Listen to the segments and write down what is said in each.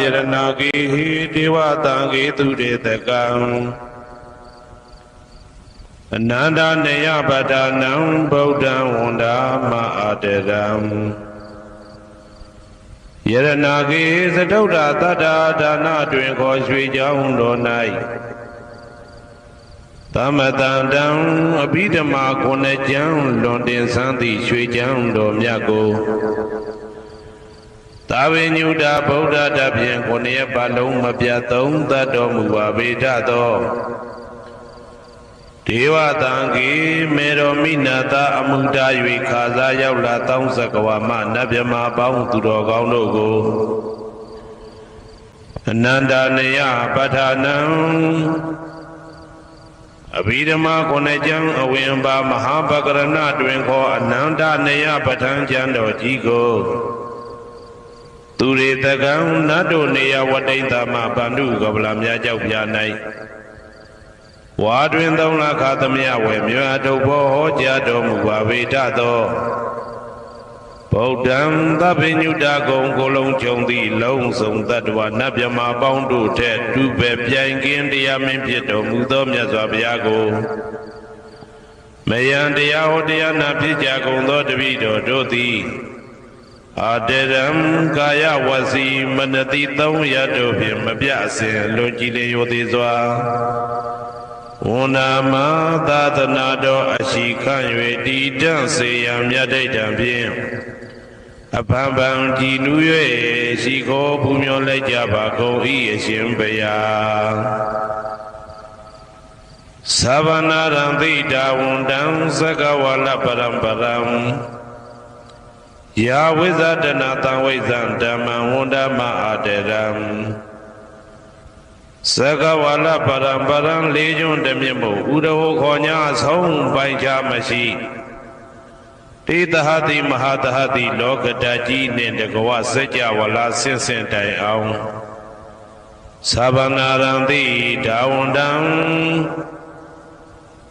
ယရဏဂေဟိဒေဝတံဂေသူရေတကံအနန္တနေယပဒနံဗုဒ္ဓံဝန္ဒာမအာတရံယရဏဂေသတုဒ္ဓတတ္တာဒါနတွင်ခေါ်ရွှေကြောင်းတော်၌သမတန္တံအဘိဓမ္မာခုနှစ်ကျမ်းလွန်တင်ဆန်းသည့်ရွှေကျမ်းတော်မြတ်ကို သာဝေညုတာဗုဒ္ဓတဖြင့်ခုနှစ်ပါလုံးမပြတ်သုံးသတ်တော်မူပါဗေဒသောဒေဝတံကေမေတော်မိနာတာအမှုတာ၍ခါစားရောက်လာတောင်းစကဝါမနတ်မြမာပေါင်းသူတော်ကောင်းတို့ကိုအနန္တနယပဋ္ဌာနံအဘိဓမ္မာခုနှစ်ကျမ်းအဝင်ပါမဟာပကရဏတွင်ခေါ်အနန္တနယပဋ္ဌာန်းကျမ်းတော်ကြီးကို သူရေတကံနတ်တို့နေယဝတိတ္တမဗန္ဓုကပလာမြတ်ကြောက်ပြ၌ဝါတွင်သုံးလခါသမယဝေမြွာထုတ်ဘောဟောကြားတော်မူပါဗေဒသောဗုဒ္ဓံသဗ္ဗညုတကုံကိုလုံးကြုံသည့်လုံးစုံတ attva နတ်မြမာပေါင်းတို့ထက်တူပဲပြိုင်ကင်းတရားမင်းဖြစ်တော်မူသောမြတ်စွာဘုရားကိုမယံတရားဟောတရားနာဖြစ်ကြကုန်သောတပည့်တော်တို့သည် အာတရံကာယဝစီမနတိသုံးရတို့ဖြင့်မပြအစဉ်လွန်ကြည်လျရိုသေးစွာဝန္နာမသာသနာတော်အရှိခန့်၍တည်တံ့စေရန်မြတ်ဒိဋ္ဌံဖြင့်အဖန်ဖန်ကြည်နူး၍ရှိခိုးပူမျောလိုက်ကြပါကုန်၏အရှင်ဘုရားသဗ္ဗနာရံသိတာဝန္တံသကဝါလပရံပရံ ယာဝိဇဒနာတံဝိဇံဓမ္မံဝန္ဒမအာတရံသကဝါလပရံပရံလေးကျွန်းတမြင့်မို့ဥဒဟောခေါ်ညာဆုံးပိုင်ချမရှိတေတဟတိမဟာတဟတိလောကတကြီးနှင့်တကဝစัจ java လာဆင့်ဆင့်တိုင်အောင်သဗ္ဗနာရံတိဒါဝန္တံ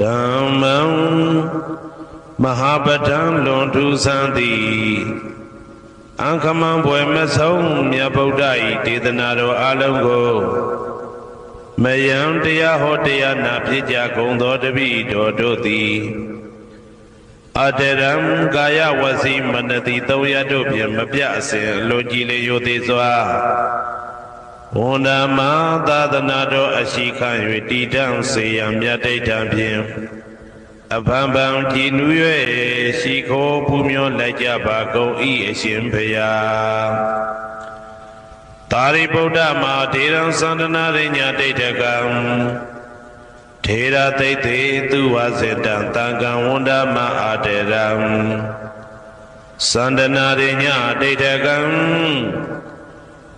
ဓမ္မံမဟာပဋ္ဌံလွန်ထူးဆန်းသည်အံခမံဘွယ်မဆုံးမြတ်ဗုဒ္ဓ၏ဒေသနာတော်အလုံးကိုမယံတရားဟောတရားနာဖြစ်ကြကုန်သောတပည့်တော်တို့သည်အတရံကာယဝစီမနတိသုံးရတို့ဖြင့်မပြအစဉ်လွန်ကြည်လေရိုသေးစွာ ဝန္ဒမသာသနာတော်အရှိခံ၍တည်တံ့စေရန်မြတ်ဒိဋ္ဌံဖြင့်အဖန်ဖန်ကြည်နူး၍ရှိခိုးပူမျောလိုက်ကြပါကုန်၏အရှင်ဘုရားသာရိပုတ္တမဟာဒေရံသန္တနာရိညာဒိဋ္ဌကံထေရသိသိသူဝစေတံတံကံဝန္ဒမအာတေရံသန္တနာရိညာဒိဋ္ဌကံ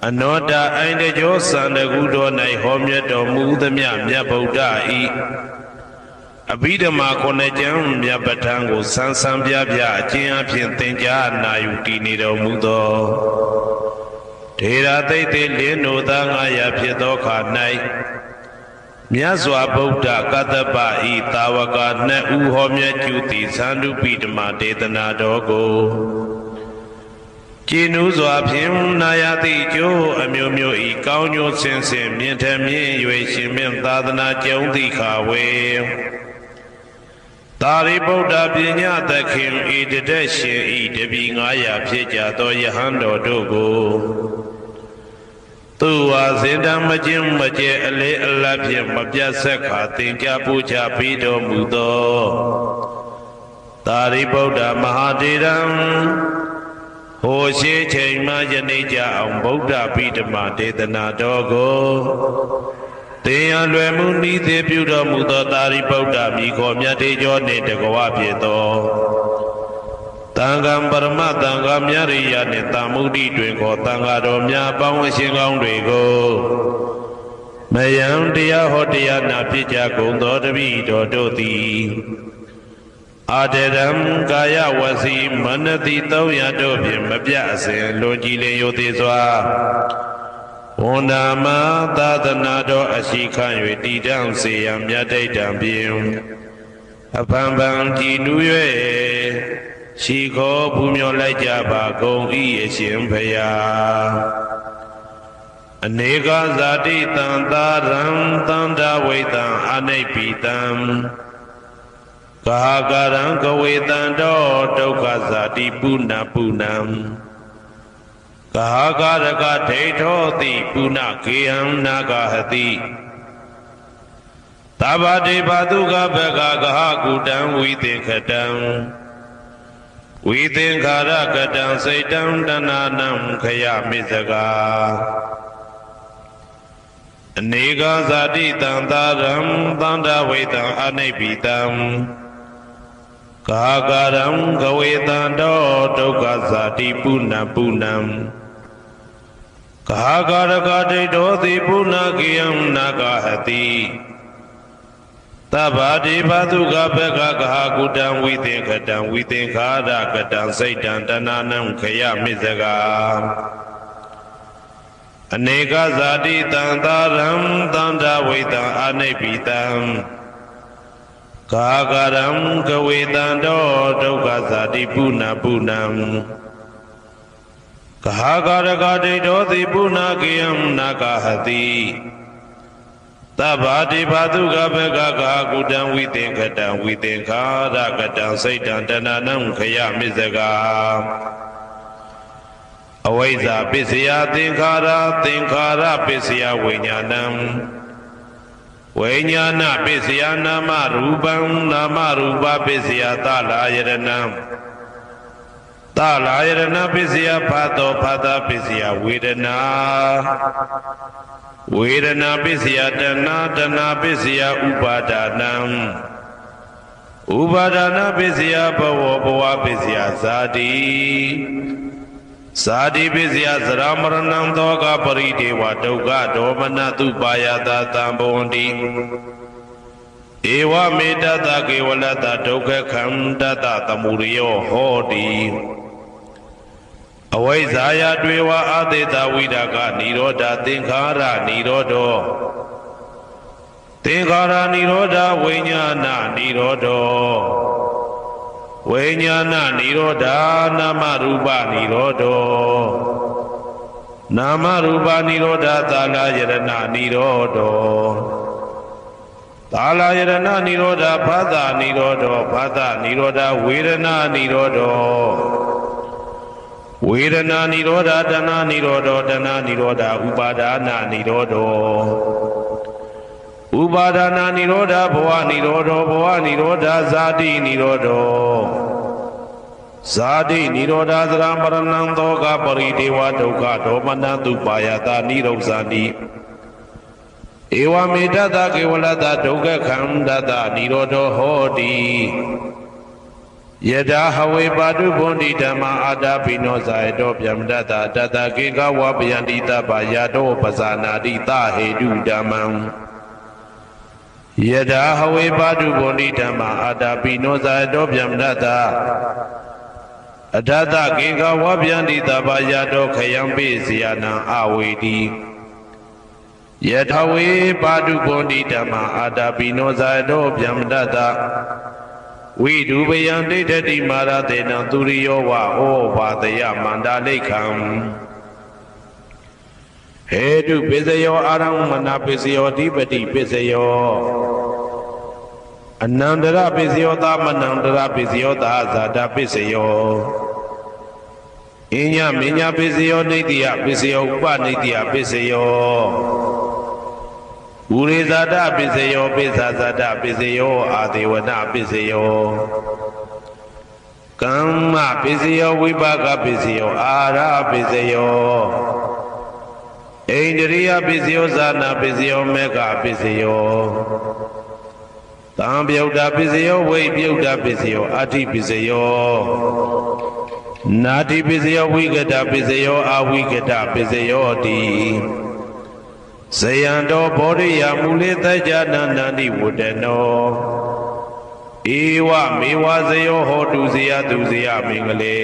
အနောတအိုင်တကြောသန္တကုတော်၌ဟောမြတ်တော်မူသမျှမြတ်ဗုဒ္ဓဤအဘိဓမ္မာခုနှစ်ကျမ်းမြတ်ပဋ္ဌာန်းကိုဆန်းဆန်းပြပြအကျဉ်းအဖြစ်သင်ကြားနာယူတည်နေတော်မူသောဒေရာသိတ်သိလင်းတို့သားငါရဖြစ်သောခါ၌မြတ်စွာဘုရားကတ္တပဤတာဝကနှစ်ဦးဟောမြတ်ကျူသည်သန္တုပိဓမ္မာဒေသနာတော်ကို ကျင်းဥစွာဖြင့်နာယတိကျိုးအမျိုးမျိုးဤကောင်းကျိုးဆင်းဆင်းမြင့်ထမြင့်၍ရှင်မြင့်သာသနာကျုံသည့်ခါဝေသာရိပုတ္တပညာသခင်ဤတတက်ရှင်ဤတပီ900ဖြစ်ကြသောယဟန်တော်တို့ကိုသူဝါစင်တမခြင်းမကျဲအလေအလတ်ဖြင့်မပြတ်ဆက်ခါသင်ကြပူချပြီးတော်မူသောသာရိပုတ္တမဟာတေရံ ဟိုရှိချိန်မှယနေ့ကြအောင်ဗုဒ္ဓပိဓမဒေသနာတော်ကိုတင်ရလွယ်မှုဤသေးပြုတော်မူသောသာရိပုတ္တမိခေါ်မြတ်တေကျော်နှင့်တကဝဖြစ်သောတန်ခါပရမတန်ခါမြရိယနှင့်တာမုဒိတွင်ခေါ်တန်ခါတော်များပေါင်းအရှင်ကောင်းတွေကိုမယံတရားဟောတရားနာဖြစ်ကြကုန်သောတပိတော်တို့သည် အာတရံကာယဝစီမနတိ300တို့ဖြင့်မပြအစဉ်လွန်ကြည်လင်ယိုသေးစွာဝန္ဒာမသာသနာတော်အရှိခံ၍တည်တံ့စေရန်မြတ်တိတ်တံဖြင့်အဖန်ဖန်ကြည်နူး၍ရှိခေါ်ပူမျောလိုက်ကြပါကုန်၏အရှင်ဖယားအနေကဇာတိတံသာရံတန္တဝိတံအနိပိတံ ကာကရံကဝေတံတောဒုက္ခဇာတိပုဏ္ဏပုဏ္ဏံကာကရကဒိဋ္ဌောတိပုဏ္ဏကေယံနာဂဟတိသဗ္ဗတေဘာတုကဘဂကဟကုတံဝိသင်္ခတံဝိသင်္ခာရကတံစိတ်တံတဏနံခယမိစကာအနေကဇာတိတံသာရံသန္တာဝိတံအနိပိတံ ကာကရံကဝေတံတောဒုက္ခဇာတိပုဏ္ဏပုဏ္ဏံကာကရကဒိဋ္ဌောတိပုဏ္ဏကေယံနာဂဟတိသဗ္ဗတိဘာတုကဘကကဟာကုတံဝိသင်္ခတံဝိသင်္ခာရကတံစိတ်တံတဏနံခယမိစကာအနေကဇာတိတံသာရံတန္တဝိတံအနိပိတံ ကာကရံကဝေတံတောဒုက္ခဇာတိပုဏ္ဏပုဏ္ဏံကာကရကဒိဋ္ဌောတိပုဏ္ဏကေယံနာဂဟတိသဗ္ဗတိဘာတုကဘကကာကုတံဝိသင်္ခတံဝိသင်္ခာရကတံစိတ်တံတဏနံခယမိစကာအဝိဇ္ဇာပစ္စယသင်္ခါရသင်္ခါရပစ္စယဝိညာဏံ ဝိညာဏပစ္စယနာမရူပံနာမရူပပစ္စယသလာယရဏံသလာယရဏပစ္စယဖတ်တော်ဖတ်တာပစ္စယဝေဒနာဝေဒနာပစ္စယတဏတဏပစ္စယဥပါဒနာဥပါဒနာပစ္စယဘဝဘဝပစ္စယဇာတိ ဇာတိပစ္စယသရမရဏံသောကပရိဒေဝဒုက္ခဒေါမနတုပါယတာတံဘဝန္တိဧဝမေတ္တကေဝလတဒုက္ခခန္တတသမုရိယောဟောတိအဝိဇ္ဇာယတွေဝအာသေတဝိဒကនិရောဓသင်္ခါရនិရောဓောသင်္ခါရនិရောဓဝိညာဏនិရောဓော ဝိညာဏနိရောဓနာမရူပနိရောဓောနာမရူပနိရောဓသာလယရဏနိရောဓောသာလယရဏနိရောဓဘာသနိရောဓောဘာသနိရောဓဝေဒနာနိရောဓောဝေဒနာနိရောဓတဏှာနိရောဓောတဏှာနိရောဓဥပါဒာနာနိရောဓောဥပါဒနာနိရောဓဘဝနိရောဓောဘဝနိရောဓဇာတိနိရောဓော ဇာတိနိရောဓသရမရဏံသောကပရိဒေဝဒုက္ခဒေါမနတုပါယတာနိရောဇာတိဧဝမေတ္တကေဝလတဒုက္ခခန္ဓတနိရောဓဟောတိယတာဟဝေပါတုဘုန်တိဓမ္မအာတာပိနောဇာယတောဗျမတတတတကေကဝပယန္တိတပါယတောပဇာနာတိတဟေတုဓမ္မံယတာဟဝေပါတုဘုန်တိဓမ္မအာတာပိနောဇာယတောဗျမတတ အထတကေကဝဗျန္တိတပယာတောခယံပိစီယနံအဝေတိယထဝေပါတုဘွန်ဒီဓမ္မအာတာပိနောဇာယတောဗျမတတဝိဒုပယံဒိဋ္ဌတိမာရတေနံသူရိယောဝဩဘာတယမန္တာလိခံဟေတုပစ္စယောအာရမဏပစ္စယောဓိပတိပစ္စယော အနန္တရပစ္စယောသမနန္တရပစ္စယောသာဇာတပစ္စယောအညမညာပစ္စယောနေတိယပစ္စယောဥပနေတိယပစ္စယောဥရိဇာတပစ္စယောပိဇာဇာတပစ္စယောအာဒေဝနာပစ္စယောကမ္မပစ္စယောဝိပါကပစ္စယောအာရပစ္စယောဣန္ဒြိယပစ္စယောဇာနာပစ္စယောမေဃပစ္စယော တံပြုတ်တာပစ္စယောဝိပြုတ်တာပစ္စယောအာတိပစ္စယောနာတိပစ္စယောဝိကတပစ္စယောအာဝိကတပစ္စယောတိဇယံတော်ဘောရိယမူလေတကြနာနန္တိဝတ္တနောဧဝမေဝဇယောဟောတုဇယသူဇယမင်္ဂလေ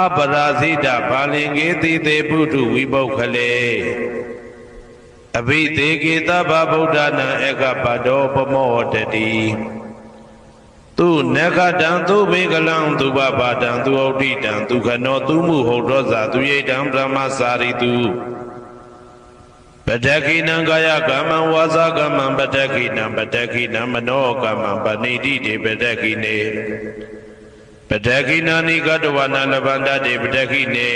အပရာဇိတဘာလင်္ကေတိတေပုထုဝိပုခလေ အဘိသေကေတဗဗုဒ္ဓနာဧကပတောပမောတတိသူနဂတံသူမေကလံသူဘပါတံသူဩဋိတံသူခနောသူမှုဟုတ်တော်ဇာသူရိတံဗြဟ္မစာရိတုပတခိနံကာယကမ္မံဝါစာကမ္မံပတခိနံပတခိနံမနောကမ္မံပဏိတိတေပတခိနေပတခိနာနိကတဝနာလဗန္တတေပတခိနေ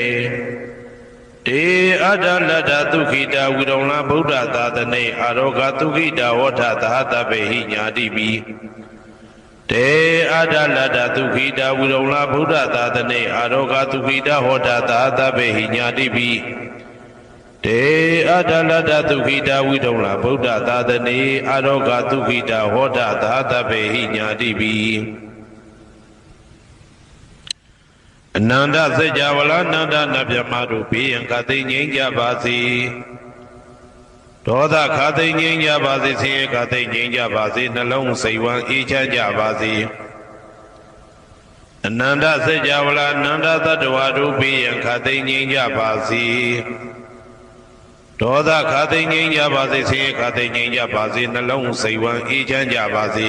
တေအတ္တလတ္တသုခိတာဝိရုံလဗုဒ္ဓသာသနေအာရောဂသုခိတာဝဋ္ဌသဟတပေဟိညာတိပိတေအတ္တလတ္တသုခိတာဝိရုံလဗုဒ္ဓသာသနေအာရောဂသုခိတာဟောထသဟတပေဟိညာတိပိတေအတ္တလတ္တသုခိတာဝိရုံလဗုဒ္ဓသာသနေအာရောဂသုခိတာဟောထသဟတပေဟိညာတိပိ အနန္တစัจ java လာနန္ဒနဗျမတို့ဘေးရန်ခသိငြိမ်းကြပါစေဒေါသခသိငြိမ်းကြပါစေဆင်းရဲခသိငြိမ်းကြပါစေနှလုံးစိတ်ဝမ်းအေးချမ်းကြပါစေအနန္တစัจ java လာနန္ဒသတ္တဝါတို့ဘေးရန်ခသိငြိမ်းကြပါစေဒေါသခသိငြိမ်းကြပါစေဆင်းရဲခသိငြိမ်းကြပါစေနှလုံးစိတ်ဝမ်းအေးချမ်းကြပါစေ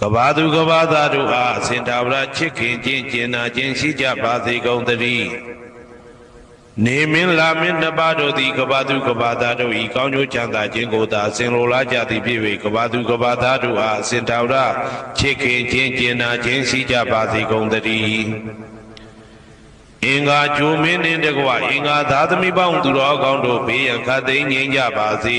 ကဘာသူကဘာသားတို့အားအစဉ်တာဝရချစ်ခင်ခြင်းကျင်နာခြင်းရှိကြပါစေကုန်သတည်းနေမင်းလာမင်းနှစ်ပါးတို့သည်ကဘာသူကဘာသားတို့ဤကောင်းကျိုးချမ်းသာခြင်းကိုသာအစဉ်လိုလားကြသည်ဖြစ်၍ကဘာသူကဘာသားတို့အားအစဉ်တာဝရချစ်ခင်ခြင်းကျင်နာခြင်းရှိကြပါစေကုန်သတည်းအင်္ဂါဂျိုမင်းနှင့်တကွအင်္ဂါသာသမီပေါင်းသူတော်ကောင်းတို့ဘေးရန်ခတ်သိမ်းငြိမ်းကြပါစေ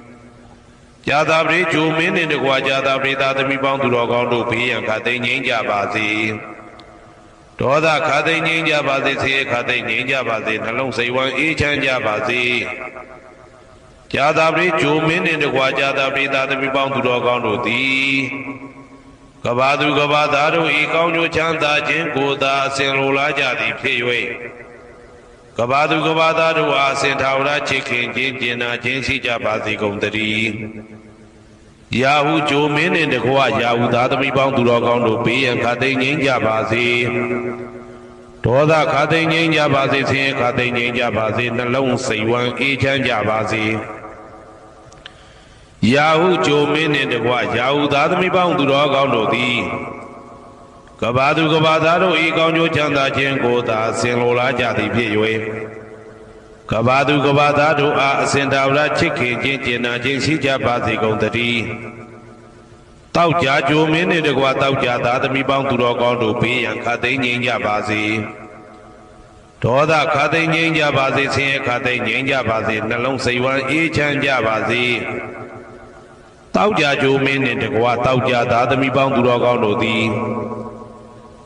ကြာသာပရိဂျိုမင်းနှင့်တကွာကြာသာပရိသာသမီပေါင်းသူတော်ကောင်းတို့ဘေးရန်ခတ်သိမ်းငြိမ်းကြပါစေဒေါသခတ်သိမ်းငြိမ်းကြပါစေဆေးခတ်သိမ်းငြိမ်းကြပါစေနှလုံးစိတ်ဝမ်းအေးချမ်းကြပါစေကြာသာပရိဂျိုမင်းနှင့်တကွာကြာသာပရိသာသမီပေါင်းသူတော်ကောင်းတို့သည်ကဘာသူကဘာသားတို့ဤကောင်းကျိုးချမ်းသာခြင်းကိုသာအစဉ်လိုလားကြသည်ဖြစ်၍ ကဘာသူကဘာသားတို့အားအစဉ်ထာဝရချစ်ခင်ခြင်းကျင်နာခြင်းရှိကြပါစေကုန်သတည်းရာဟုဂျိုမင်းနှင့်တကွရာဟုသားသမီးပေါင်းသူတော်ကောင်းတို့ဘေးရန်ခတ်သိမ်းငြိမ်းကြပါစေဒေါသခတ်သိမ်းငြိမ်းကြပါစေဆင်းရဲခတ်သိမ်းငြိမ်းကြပါစေနှလုံးစိတ်ဝမ်းအေးချမ်းကြပါစေရာဟုဂျိုမင်းနှင့်တကွရာဟုသားသမီးပေါင်းသူတော်ကောင်းတို့သည် ကဘာသူကဘာသားတို့ဤကောင်းကျိုးချမ်းသာခြင်းကိုသာဆင်လိုလားကြသည်ဖြစ်၍ကဘာသူကဘာသားတို့အားအစဉ်တော်ရာချစ်ခင်ခြင်းကျင်နာခြင်းရှိကြပါစေကုန်သတည်းတောက်ကြကြိုမင်းနှင့်တကွတောက်ကြသားသမီးပေါင်းသူတော်ကောင်းတို့ဘေးရန်ခတ်သိမ်းငြိမ်းကြပါစေဒေါသခတ်သိမ်းငြိမ်းကြပါစေဆင်းရဲခတ်သိမ်းငြိမ်းကြပါစေနှလုံးစိတ်ဝမ်းအေးချမ်းကြပါစေတောက်ကြကြိုမင်းနှင့်တကွတောက်ကြသားသမီးပေါင်းသူတော်ကောင်းတို့သည်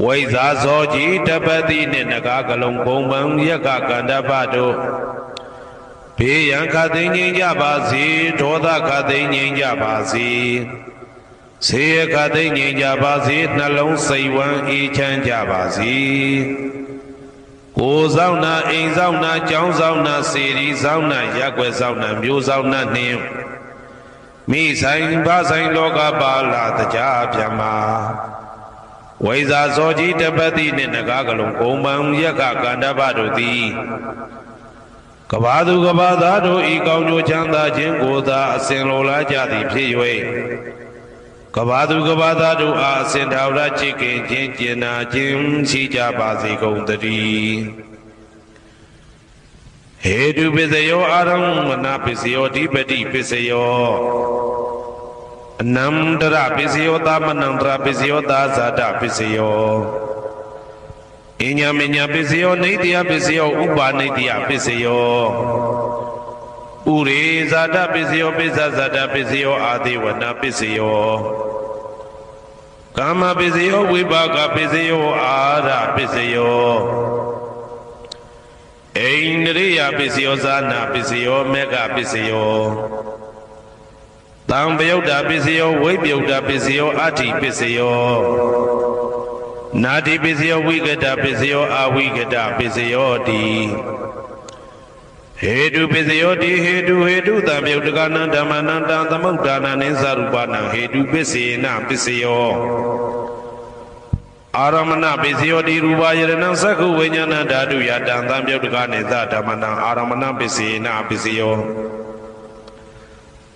ဝိဇာဇောကြီးတပတိနှင့်နဂါကလုံးဘုံပံယက္ခကန္တပတို့ဘေးရန်ခတ်သိမ်းငြိမ်းကြပါစေဒေါသခတ်သိမ်းငြိမ်းကြပါစေဆေးရခတ်သိမ်းငြိမ်းကြပါစေနှလုံးစိတ်ဝမ်းအေးချမ်းကြပါစေကိုယ်ဆောင်နာအိမ်ဆောင်နာကျောင်းဆောင်နာစေရီဆောင်နာရက်ွယ်ဆောင်နာမျိုးဆောင်နာနှင့်မိဆိုင်ဘာဆိုင်လောကပါလာတကြပြမ ဝိဇာဇောကြီးတပတိနှင့်နဂါကလုံးဂုံပံယက္ခကန္တပတို့သည်ကဘာသူကဘာသားတို့ဤကောင်းကျိုးချမ်းသာခြင်းကိုသာအစဉ်လိုလားကြသည်ဖြစ်၍ကဘာသူကဘာသားတို့အားအစဉ်ထာဝရချစ်ခင်ခြင်းကျင်နာခြင်းရှိကြပါစေကုန်သတည်းဟေတုပစ္စယောအာရမဏပစ္စယောဓိပတိပစ္စယော အနန္တရပစ္စယောသမနန္တရပစ္စယောသာဇာတပစ္စယောအညာမညာပစ္စယောနေတ္တယပစ္စယောဥပါနေတ္တယပစ္စယောဥရေဇာတပစ္စယောပိစ္ဆဇာတပစ္စယောအာတိဝနာပစ္စယောကာမပစ္စယောဝိပါကပစ္စယောအာရပစ္စယောအိန္ဒြိယပစ္စယောဇာနာပစ္စယောမေဃပစ္စယော တံပယုတ်တာပစ္စယောဝိပယုတ်တာပစ္စယောအဋ္ဌိပစ္စယောနာတိပစ္စယောဝိကတပစ္စယောအဝိကတပစ္စယောတိဟေတုပစ္စယောတိဟေတုဟေတုတံမြုတ်တကနံဓမ္မနံတံသမုဒ္ဒါနံနိသရူပနံဟေတုပစ္စေနပစ္စယောအာရမဏပစ္စယောတိရူပယရဏံသက္ခုဝိညာဏဓာတုယတံသံမြုတ်တကနိသဓမ္မနံအာရမဏပစ္စေနပစ္စယော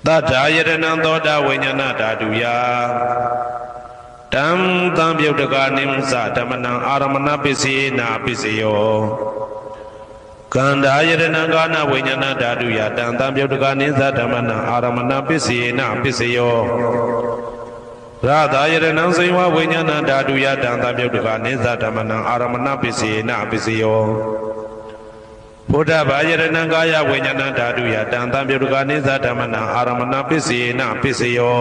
တထာယရဏံသောတာဝိညာဏဓာတုယတံသံမြုတ်တကနိသဓမ္မနံအာရမဏပစ္စေနပစ္စယောကန္တာယရဏကာနဝိညာဏဓာတုယတံတံပြုတ်တကနိသဓမ္မနံအာရမဏပစ္စေနပစ္စယောရသာယရဏံစေဝဝိညာဏဓာတုယတံတံပြုတ်တကနိသဓမ္မနံအာရမဏပစ္စေနပစ္စယော ဘုဒ္ဓဘာယရဏံကာယဝိညာဏဓာတုယတံတံပြုတ်တကနိသဓမ္မနံအာရမဏပစ္စေနပစ္စယော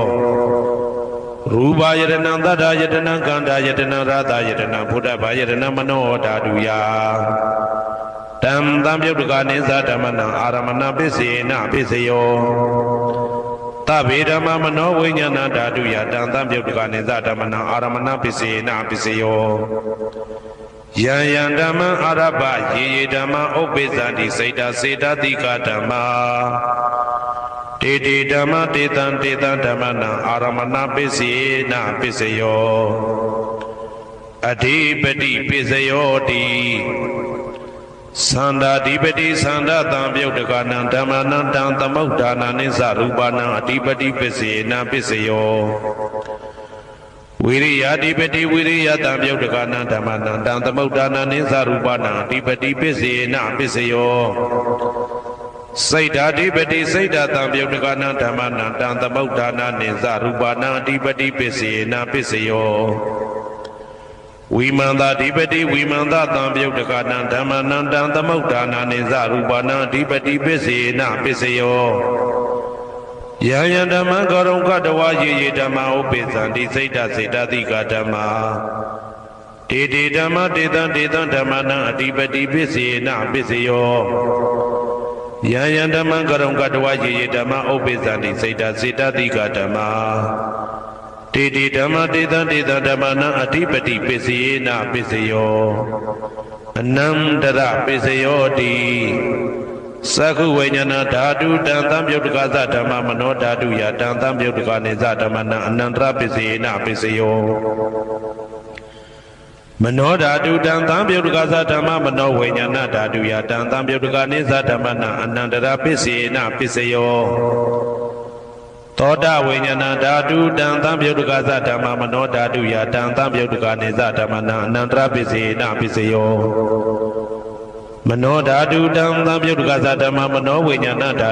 ရူပယရဏံသတ္တယတနံကန္တာယတနံရသယတနံဘုဒ္ဓဘာယရဏံမနောဓာတုယတံတံပြုတ်တကနိသဓမ္မနံအာရမဏပစ္စေနပစ္စယောတဗေဓမ္မမနောဝိညာဏဓာတုယတံတံပြုတ်တကနိသဓမ္မနံအာရမဏပစ္စေနပစ္စယော ယံယံဓမ္မအာရပယေယေဓမ္မဥပ္ပိသန္တိစေတစေတတိကဓမ္မတေတေဓမ္မတေတံတေတံဓမ္မနံအာရမဏပစ္စေနပစ္စယောအဓိပတိပစ္စယောတိသန္တာဓိပတိသန္တာတံပြုတ်တကနံဓမ္မနံတံသမုဋ္ဌာနာနိသရူပနံအဓိပတိပစ္စေနပစ္စယော ဝိရိယဓိပတိဝိရိယတံပြုတ်တကနံဓမ္မနံတံသမုဋ္ဌာနာနိသရူပနံအဓိပတိပစ္စေနပစ္စယောစိတ်ဓာဓိပတိစိတ်ဓာတံပြုတ်တကနံဓမ္မနံတံသမုဋ္ဌာနာနိသရူပနံအဓိပတိပစ္စေနပစ္စယောဝိမန္တာဓိပတိဝိမန္တတံပြုတ်တကနံဓမ္မနံတံသမုဋ္ဌာနာနိသရူပနံဓိပတိပစ္စေနပစ္စယော ယံယံဓမ္မံကရုံကတဝါယေယေဓမ္မဥပိသံတိစိတ်တစေတတိကဓမ္မာတေတေဓမ္မတေတံတေတံဓမ္မနံအတိပတိပစ္စေနပစ္စယောယံယံဓမ္မံကရုံကတဝယေယေဓမ္မဥပ္ပိသန္တိစေတစေတတိကဓမ္မာတေတေဓမ္မတေတံတေတံဓမ္မနံအတိပတိပစ္စေနပစ္စယောအနန္တရပစ္စယောတိ သက္ခုဝိညာဏဓာတုတံသံပြုတ်တကသဓမ္မမနောဓာတုယတံသံပြုတ်တကနေသဓမ္မနံအနန္တရပစ္စေနပစ္စယောမနောဓာတုတံသံပြုတ်တကသဓမ္မမနောဝိညာဏဓာတုယတံသံပြုတ်တကနိသဓမ္မနအနန္တရာပစ္စေနပစ္စယောသောတဝိညာဏဓာတုတံသံပြုတ်တကသဓမ္မမနောဓာတုယတံသံပြုတ်တကနိသဓမ္မနအနန္တရာပစ္စေနပစ္စယော မနောဓာတုတံသံပြုတ်တကသဓမ္မမနောဝိညာဏဓာ